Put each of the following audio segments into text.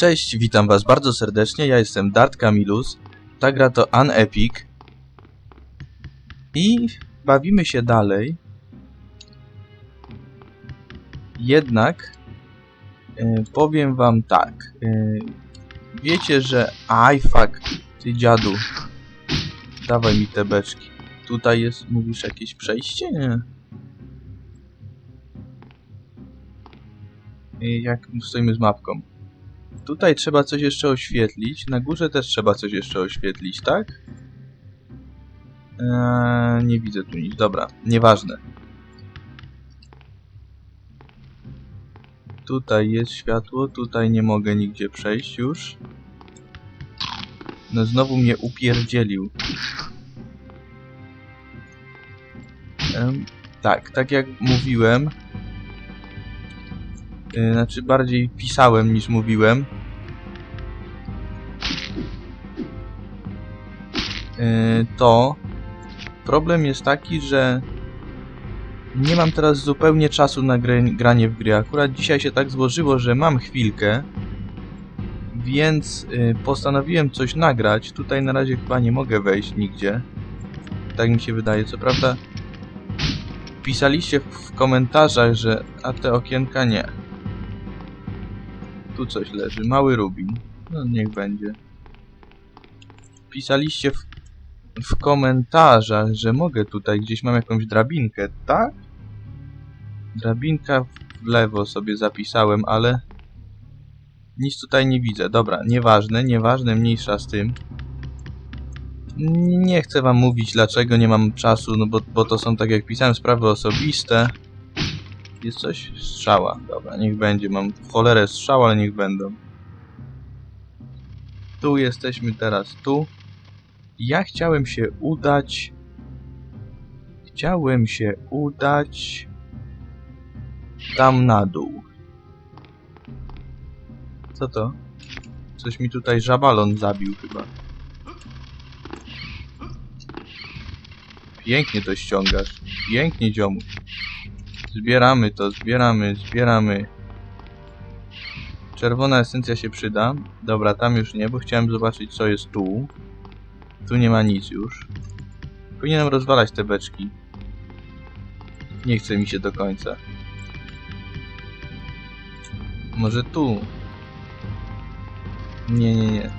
Cześć, witam was bardzo serdecznie, ja jestem Dart Camilus, ta gra to Unepic i bawimy się dalej. Jednak e, powiem wam tak, e, wiecie, że... Aj, fuck, ty dziadu, dawaj mi te beczki. Tutaj jest, mówisz, jakieś przejście? Nie. Jak stoimy z mapką. Tutaj trzeba coś jeszcze oświetlić. Na górze też trzeba coś jeszcze oświetlić, tak? Eee, nie widzę tu nic. Dobra, nieważne. Tutaj jest światło, tutaj nie mogę nigdzie przejść już. No znowu mnie upierdzielił. Em, tak, tak jak mówiłem, znaczy bardziej pisałem niż mówiłem. Yy, to problem jest taki, że nie mam teraz zupełnie czasu na granie w gry. Akurat dzisiaj się tak złożyło, że mam chwilkę, więc yy, postanowiłem coś nagrać. Tutaj na razie chyba nie mogę wejść nigdzie. Tak mi się wydaje. Co prawda pisaliście w komentarzach, że a te okienka nie. Tu coś leży. Mały rubin. No niech będzie. Pisaliście w, w komentarzach, że mogę tutaj gdzieś mam jakąś drabinkę, tak? Drabinka w lewo sobie zapisałem, ale nic tutaj nie widzę. Dobra, nieważne, nieważne, mniejsza z tym. Nie chcę wam mówić dlaczego nie mam czasu, no bo, bo to są tak jak pisałem sprawy osobiste. Jest coś? Strzała. Dobra, niech będzie. Mam cholerę strzał, ale niech będą. Tu jesteśmy teraz, tu. Ja chciałem się udać... Chciałem się udać... Tam na dół. Co to? Coś mi tutaj żabalon zabił chyba. Pięknie to ściągasz. Pięknie, dziomu. Zbieramy to, zbieramy, zbieramy. Czerwona esencja się przyda. Dobra, tam już nie, bo chciałem zobaczyć co jest tu. Tu nie ma nic już. Powinienem rozwalać te beczki. Nie chce mi się do końca. Może tu? Nie, nie, nie.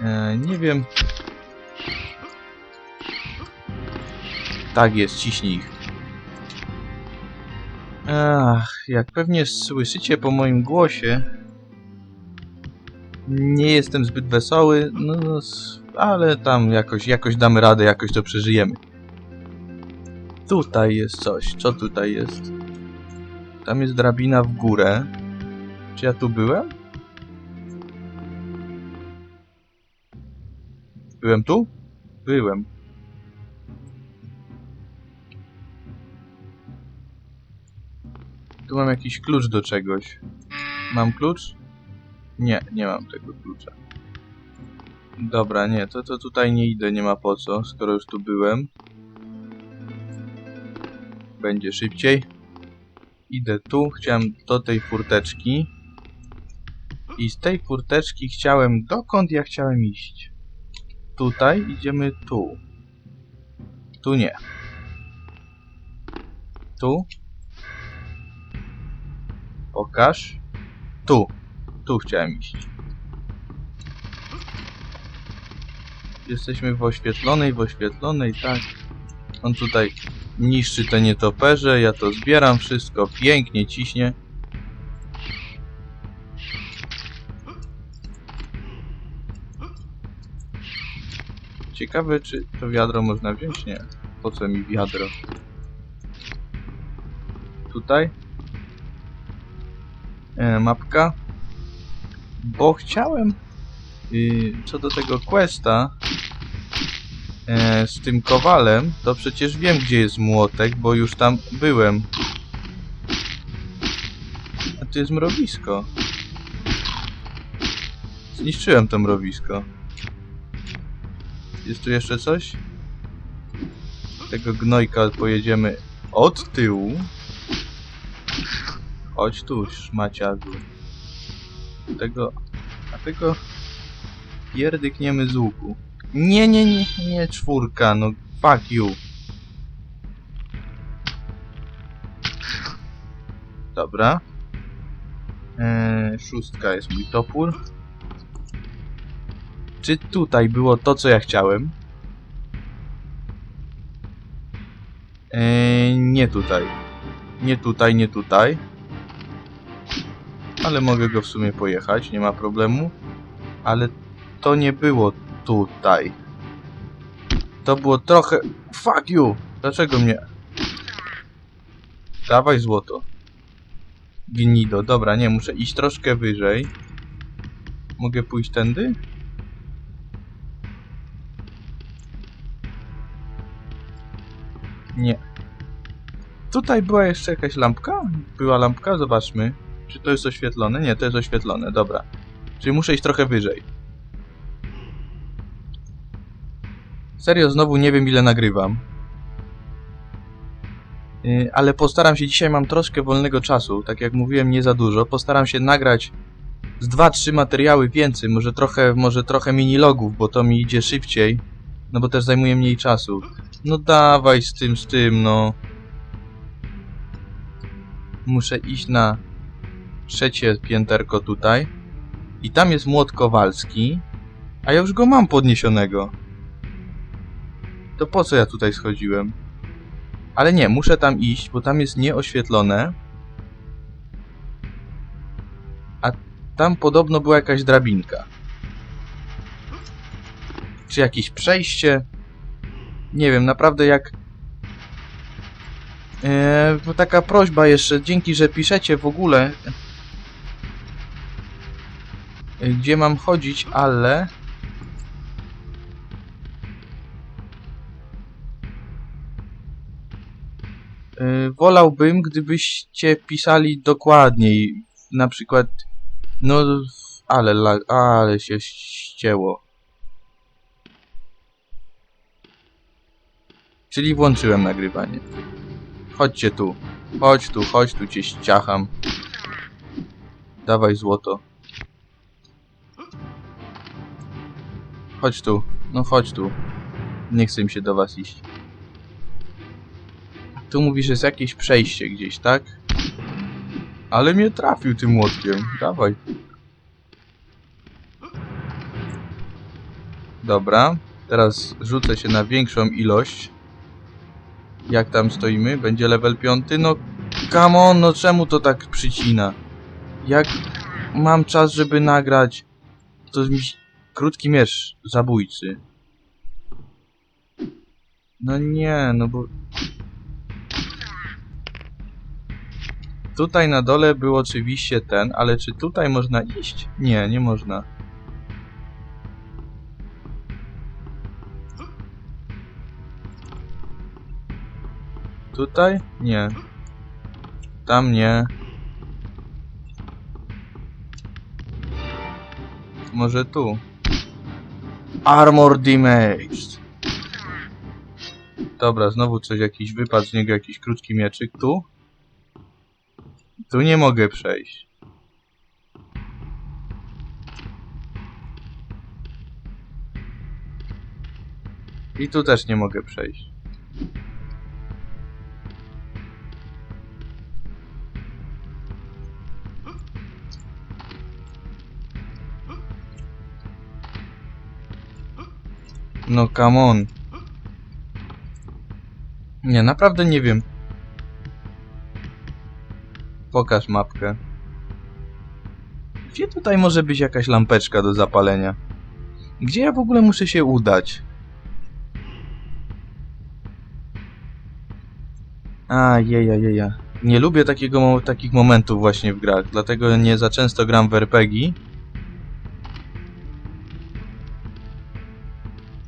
E, nie wiem. Tak jest, ciśnij ich. Ach, jak pewnie słyszycie po moim głosie, nie jestem zbyt wesoły, no, no ale tam jakoś, jakoś damy radę, jakoś to przeżyjemy. Tutaj jest coś. Co tutaj jest? Tam jest drabina w górę. Czy ja tu byłem? Byłem tu? Byłem. Tu mam jakiś klucz do czegoś. Mam klucz? Nie, nie mam tego klucza. Dobra, nie, to, to tutaj nie idę, nie ma po co, skoro już tu byłem. Będzie szybciej. Idę tu, chciałem do tej furteczki. I z tej furteczki chciałem... Dokąd ja chciałem iść? Tutaj, idziemy tu. Tu nie. Tu. Pokaż. Tu. Tu chciałem iść. Jesteśmy w oświetlonej, w oświetlonej, tak. On tutaj niszczy te nietoperze, ja to zbieram wszystko, pięknie ciśnie. Ciekawe, czy to wiadro można wziąć? Nie. Po co mi wiadro? Tutaj? E, mapka. Bo chciałem co do tego questa e, z tym kowalem, to przecież wiem gdzie jest młotek, bo już tam byłem. A tu jest mrowisko. Zniszczyłem to mrowisko. Jest tu jeszcze coś? Tego gnojka pojedziemy od tyłu. Chodź tu, szmaciarzu. Tego... A tego... Pierdykniemy z łuku. Nie, nie, nie, nie, czwórka, no fuck you. Dobra. Eee, szóstka jest mój topór. Czy tutaj było to, co ja chciałem? Eee, nie tutaj. Nie tutaj, nie tutaj. Ale mogę go w sumie pojechać, nie ma problemu. Ale to nie było tutaj. To było trochę... Fuck you! Dlaczego mnie... Dawaj złoto. Gnido. Dobra, nie, muszę iść troszkę wyżej. Mogę pójść tędy? Nie. Tutaj była jeszcze jakaś lampka? Była lampka? Zobaczmy. Czy to jest oświetlone? Nie, to jest oświetlone, dobra. Czyli muszę iść trochę wyżej. Serio, znowu nie wiem ile nagrywam. Yy, ale postaram się, dzisiaj mam troszkę wolnego czasu, tak jak mówiłem, nie za dużo. Postaram się nagrać z 2-3 materiały więcej, może trochę, może trochę minilogów, bo to mi idzie szybciej. No bo też zajmuje mniej czasu. No dawaj z tym, z tym, no. Muszę iść na trzecie pięterko tutaj. I tam jest młot Kowalski. A ja już go mam podniesionego. To po co ja tutaj schodziłem? Ale nie, muszę tam iść, bo tam jest nieoświetlone. A tam podobno była jakaś drabinka. Czy jakieś przejście? Nie wiem, naprawdę jak... Eee, taka prośba jeszcze, dzięki, że piszecie w ogóle... Gdzie mam chodzić, ale... Yy, wolałbym, gdybyście pisali dokładniej. Na przykład, no, ale, ale się ścięło. Czyli włączyłem nagrywanie. Chodźcie tu. Chodź tu, chodź tu, cię ściacham. Dawaj złoto. Chodź tu. No chodź tu. Nie chcę mi się do was iść. Tu mówisz, jest jakieś przejście gdzieś, tak? Ale mnie trafił tym młotkiem. Dawaj. Dobra. Teraz rzucę się na większą ilość. Jak tam stoimy? Będzie level 5? No, come on, no czemu to tak przycina? Jak mam czas, żeby nagrać, to mi... Krótki miecz zabójcy. No nie, no bo... Tutaj na dole był oczywiście ten, ale czy tutaj można iść? Nie, nie można. Tutaj? Nie. Tam nie. Może tu. Armor damaged. Dobra, znowu coś, jakiś wypad z niego, jakiś krótki mieczyk. Tu? Tu nie mogę przejść. I tu też nie mogę przejść. No come on. Nie, naprawdę nie wiem. Pokaż mapkę. Gdzie tutaj może być jakaś lampeczka do zapalenia? Gdzie ja w ogóle muszę się udać? A, jeja, jeja. Nie lubię takiego, takich momentów właśnie w grach, dlatego nie za często gram w RPG.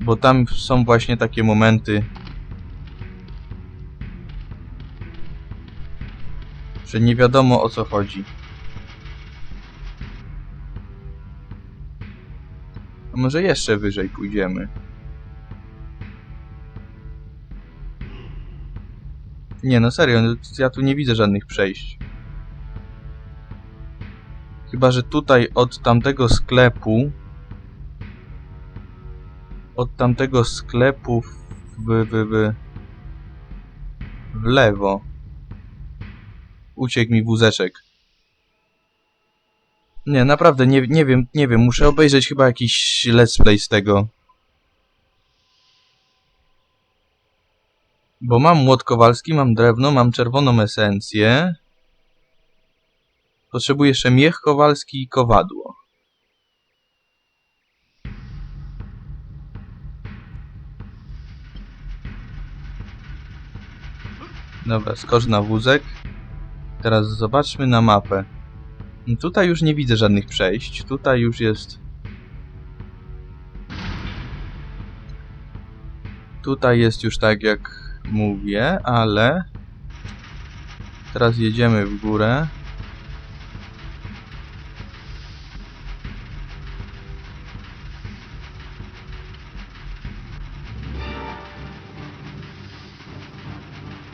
Bo tam są właśnie takie momenty, że nie wiadomo o co chodzi. A może jeszcze wyżej pójdziemy? Nie no serio, no, ja tu nie widzę żadnych przejść. Chyba Chyba, że tutaj od tamtego sklepu od tamtego sklepu w, w, w, w lewo uciekł mi wózeczek. Nie, naprawdę, nie, nie wiem, nie wiem, muszę obejrzeć chyba jakiś let's play z tego. Bo mam młot kowalski, mam drewno, mam czerwoną esencję. Potrzebuję jeszcze miech kowalski i kowadło. Dobra, skocz na wózek. Teraz zobaczmy na mapę. Tutaj już nie widzę żadnych przejść. Tutaj już jest... Tutaj jest już tak jak mówię, ale... Teraz jedziemy w górę.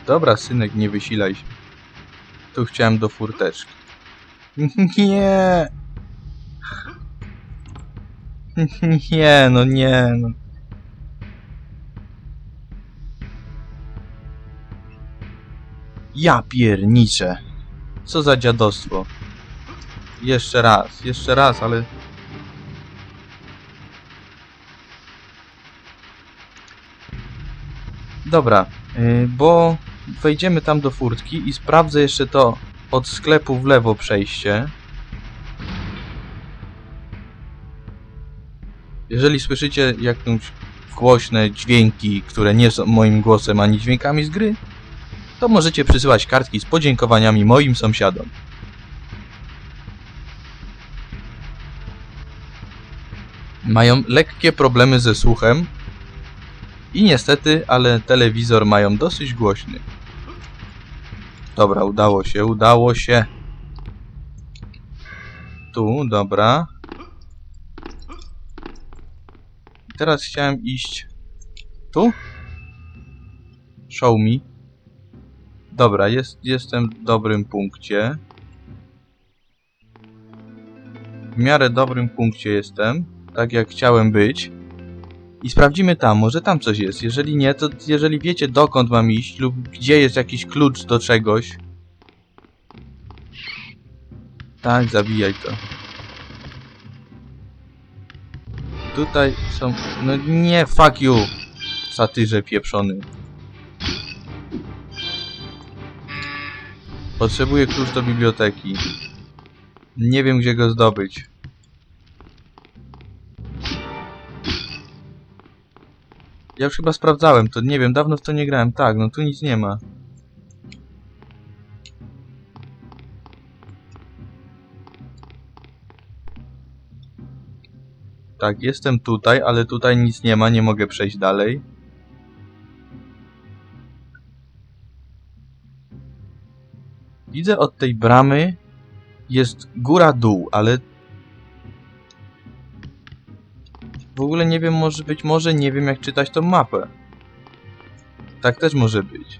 Dobra, synek, nie wysilaj się. Tu chciałem do furteczki. Nie! Nie, no nie, no. Ja pierniczę. Co za dziadostwo. Jeszcze raz, jeszcze raz, ale... Dobra, yy, bo wejdziemy tam do furtki i sprawdzę jeszcze to od sklepu w lewo przejście. Jeżeli słyszycie jakąś głośne dźwięki, które nie są moim głosem ani dźwiękami z gry, to możecie przysyłać kartki z podziękowaniami moim sąsiadom. Mają lekkie problemy ze słuchem i niestety, ale telewizor mają dosyć głośny. Dobra, udało się, udało się. Tu, dobra. Teraz chciałem iść... Tu? Show me. Dobra, jest, jestem w dobrym punkcie. W miarę dobrym punkcie jestem. Tak jak chciałem być. I sprawdzimy tam, może tam coś jest. Jeżeli nie, to jeżeli wiecie dokąd mam iść lub gdzie jest jakiś klucz do czegoś. Tak, zabijaj to. Tutaj są... No nie, fuck you! Satyrze pieprzony. Potrzebuję klucz do biblioteki. Nie wiem gdzie go zdobyć. Ja już chyba sprawdzałem to, nie wiem, dawno w to nie grałem. Tak, no tu nic nie ma. Tak, jestem tutaj, ale tutaj nic nie ma, nie mogę przejść dalej. Widzę od tej bramy jest góra-dół, ale w ogóle nie wiem, może być może nie wiem jak czytać tą mapę. Tak też może być.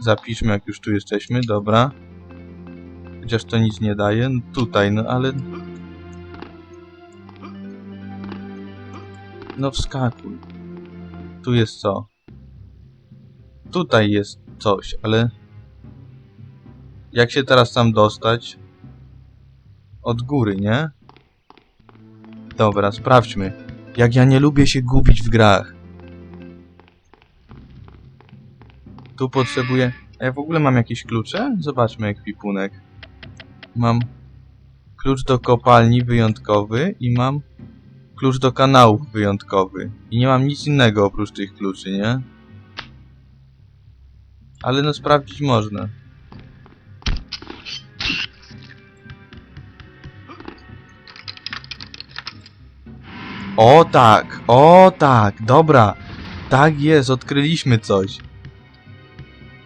Zapiszmy jak już tu jesteśmy, dobra. Chociaż to nic nie daje. No tutaj, no ale... No wskakuj. Tu jest co? Tutaj jest coś, ale... Jak się teraz tam dostać? Od góry, nie? Dobra, sprawdźmy. Jak ja nie lubię się gubić w grach. Tu potrzebuję... A ja w ogóle mam jakieś klucze? Zobaczmy ekwipunek. Mam klucz do kopalni wyjątkowy i mam klucz do kanałów wyjątkowy. I nie mam nic innego oprócz tych kluczy, nie? Ale no sprawdzić można. O tak, o tak, dobra. Tak jest, odkryliśmy coś.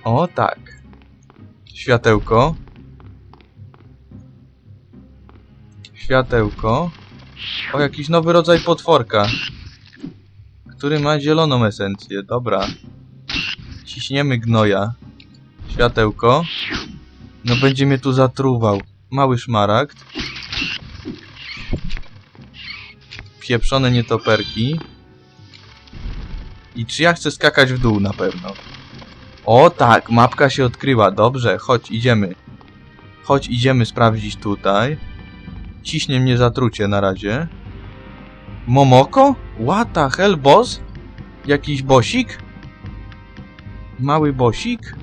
O tak. Światełko. Światełko. O, jakiś nowy rodzaj potworka. Który ma zieloną esencję. Dobra. Ciśniemy gnoja. Światełko. No będzie mnie tu zatruwał. Mały szmaragd. Pieprzone nietoperki. I czy ja chcę skakać w dół na pewno? O tak, mapka się odkryła. Dobrze, chodź, idziemy. Chodź, idziemy sprawdzić tutaj. Ciśnie mnie zatrucie na razie. Momoko? What the hell, boss? Jakiś bosik? Mały bosik?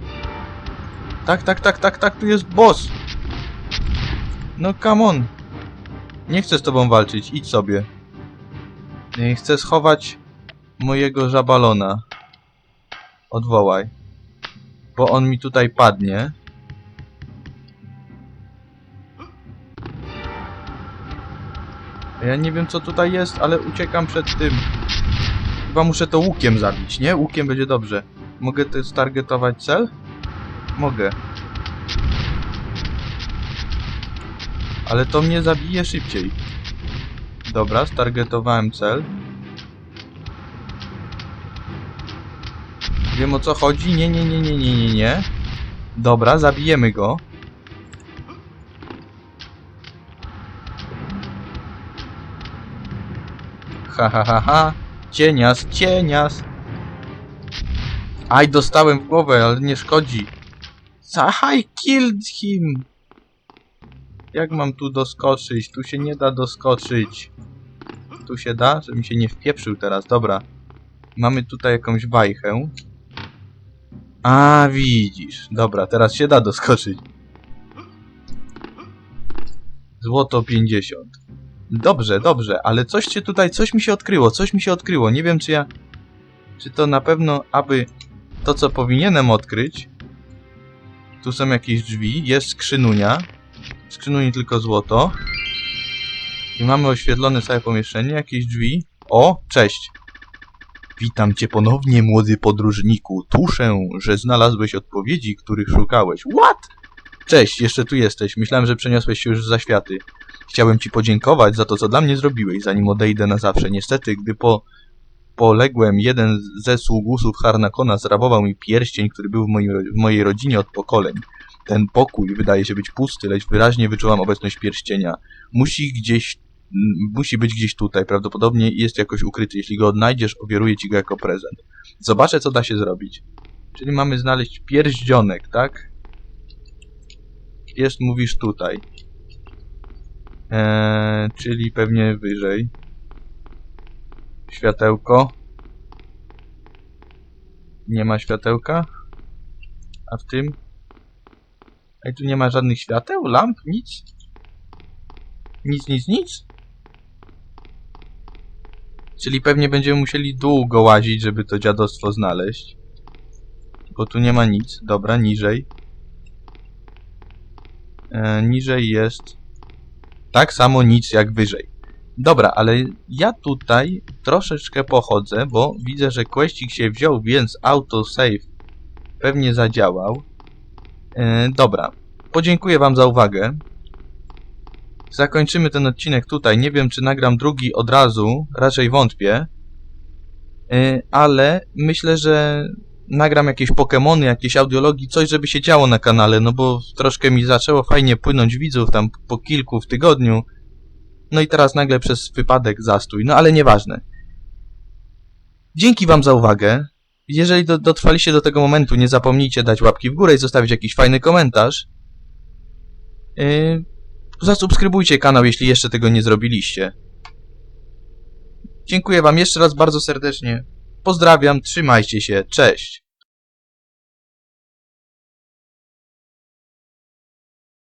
Tak, tak, tak, tak, tak, tu jest boss. No come on. Nie chcę z tobą walczyć, idź sobie. Chcę schować mojego żabalona. Odwołaj. Bo on mi tutaj padnie. Ja nie wiem co tutaj jest, ale uciekam przed tym. Chyba muszę to łukiem zabić, nie? Łukiem będzie dobrze. Mogę to stargetować cel? Mogę. Ale to mnie zabije szybciej. Dobra, stargetowałem cel. Wiem o co chodzi? Nie, nie, nie, nie, nie, nie, nie. Dobra, zabijemy go. Ha, ha, ha, ha. Cienias, cienias. Aj, dostałem w głowę, ale nie szkodzi. I killed him. Jak mam tu doskoczyć? Tu się nie da doskoczyć. Tu się da? Żebym się nie wpieprzył teraz. Dobra. Mamy tutaj jakąś bajkę. A, widzisz. Dobra, teraz się da doskoczyć. Złoto 50. Dobrze, dobrze, ale coś się tutaj, coś mi się odkryło, coś mi się odkryło. Nie wiem, czy ja... Czy to na pewno, aby to, co powinienem odkryć... Tu są jakieś drzwi, jest skrzynunia. Skrzynuni tylko złoto. I mamy oświetlone całe pomieszczenie, jakieś drzwi. O, cześć. Witam cię ponownie, młody podróżniku. Tuszę, że znalazłeś odpowiedzi, których szukałeś. What? Cześć, jeszcze tu jesteś. Myślałem, że przeniosłeś się już za światy. Chciałem ci podziękować za to, co dla mnie zrobiłeś, zanim odejdę na zawsze. Niestety, gdy po poległem, jeden ze sługusów Harnakona zrabował mi pierścień, który był w, w mojej rodzinie od pokoleń. Ten pokój wydaje się być pusty, lecz wyraźnie wyczułam obecność pierścienia. Musi gdzieś, musi być gdzieś tutaj, prawdopodobnie jest jakoś ukryty. Jeśli go odnajdziesz, ofiaruję ci go jako prezent. Zobaczę, co da się zrobić. Czyli mamy znaleźć pierścionek, tak? Jest, mówisz, tutaj. Eee, czyli pewnie wyżej. Światełko. Nie ma światełka. A w tym? Ej, tu nie ma żadnych świateł? Lamp? Nic? Nic, nic, nic? Czyli pewnie będziemy musieli długo łazić, żeby to dziadostwo znaleźć. Bo tu nie ma nic. Dobra, niżej. E, niżej jest tak samo nic jak wyżej. Dobra, ale ja tutaj troszeczkę pochodzę, bo widzę, że questik się wziął, więc autosave pewnie zadziałał. E, dobra, podziękuję wam za uwagę. Zakończymy ten odcinek tutaj. Nie wiem, czy nagram drugi od razu, raczej wątpię. E, ale myślę, że nagram jakieś Pokemony, jakieś audiologii, coś, żeby się działo na kanale, no bo troszkę mi zaczęło fajnie płynąć widzów, tam po kilku w tygodniu. No i teraz nagle przez wypadek zastój, no ale nieważne. Dzięki wam za uwagę. Jeżeli do, dotrwaliście do tego momentu, nie zapomnijcie dać łapki w górę i zostawić jakiś fajny komentarz. Yy, zasubskrybujcie kanał, jeśli jeszcze tego nie zrobiliście. Dziękuję wam jeszcze raz bardzo serdecznie. Pozdrawiam, trzymajcie się, cześć.